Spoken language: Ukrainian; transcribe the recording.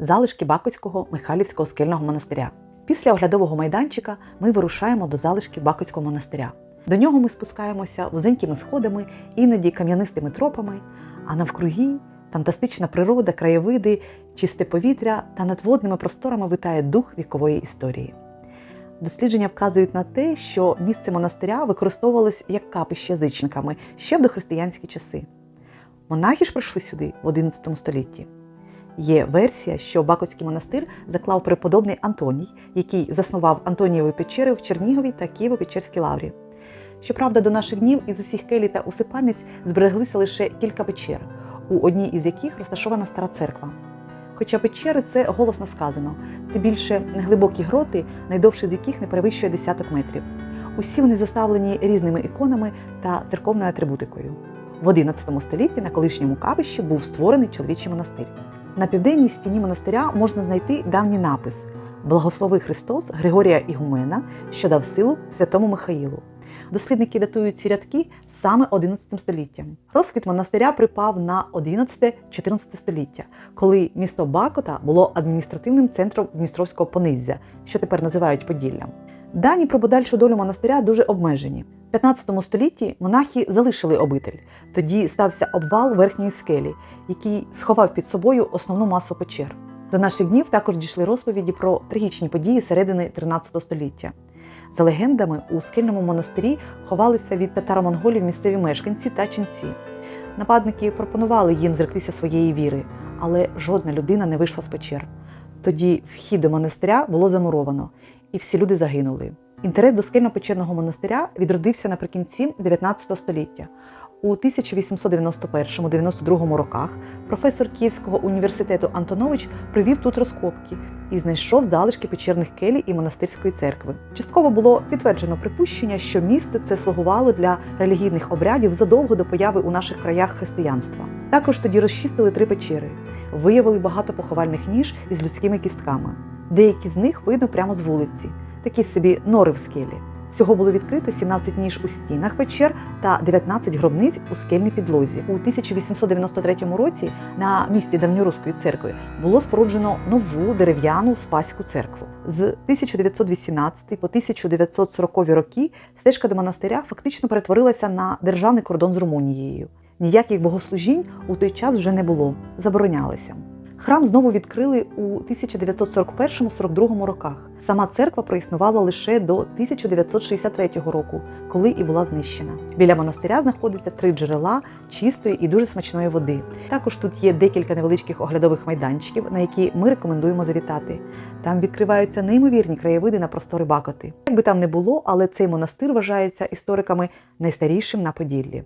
залишки Бакоцького Михайлівського скельного монастиря. Після оглядового майданчика ми вирушаємо до залишків Бакоцького монастиря. До нього ми спускаємося вузенькими сходами, іноді кам'янистими тропами, а навкруги фантастична природа, краєвиди, чисте повітря та над водними просторами витає дух вікової історії. Дослідження вказують на те, що місце монастиря використовувалось як капище язичниками ще в дохристиянські часи. Монахи ж прийшли сюди в XI столітті. Є версія, що Бакоцький монастир заклав преподобний Антоній, який заснував Антонієві печери в Чернігові та Києво-Печерській лаврі. Щоправда, до наших днів із усіх келій та усипальниць збереглися лише кілька печер, у одній із яких розташована стара церква. Хоча печери це голосно сказано, це більше неглибокі гроти, найдовші з яких не перевищує десяток метрів. Усі вони заставлені різними іконами та церковною атрибутикою. В XI столітті на колишньому капищі був створений чоловічий монастир. На південній стіні монастиря можна знайти давній напис Благослови Христос Григорія Ігумена, що дав силу святому Михаїлу. Дослідники датують ці рядки саме 11 століттям. Розквіт монастиря припав на 11-14 століття, коли місто Бакота було адміністративним центром Дністровського пониззя, що тепер називають Поділлям. Дані про подальшу долю монастиря дуже обмежені. В 15 столітті монахи залишили обитель. Тоді стався обвал верхньої скелі, який сховав під собою основну масу печер. До наших днів також дійшли розповіді про трагічні події середини 13 століття. За легендами, у скельному монастирі ховалися від татаро-монголів місцеві мешканці та ченці. Нападники пропонували їм зректися своєї віри, але жодна людина не вийшла з печер. Тоді вхід до монастиря було замуровано, і всі люди загинули. Інтерес до скельно-печерного монастиря відродився наприкінці 19 століття. У 1891-92 роках професор Київського університету Антонович провів тут розкопки і знайшов залишки печерних келій і монастирської церкви. Частково було підтверджено припущення, що місце це слугувало для релігійних обрядів задовго до появи у наших краях християнства. Також тоді розчистили три печери, виявили багато поховальних ніж із людськими кістками. Деякі з них видно прямо з вулиці, такі собі нори в скелі. Всього було відкрито 17 ніж у стінах печер та 19 гробниць у скельній підлозі. У 1893 році на місці давньоруської церкви було споруджено нову дерев'яну спаську церкву. З 1918 по 1940 роки стежка до монастиря фактично перетворилася на державний кордон з Румунією. Ніяких богослужінь у той час вже не було, заборонялися. Храм знову відкрили у 1941-42 роках. Сама церква проіснувала лише до 1963 року, коли і була знищена. Біля монастиря знаходиться три джерела чистої і дуже смачної води. Також тут є декілька невеличких оглядових майданчиків, на які ми рекомендуємо завітати. Там відкриваються неймовірні краєвиди на простори Бакоти. Як би там не було, але цей монастир вважається істориками найстарішим на Поділлі.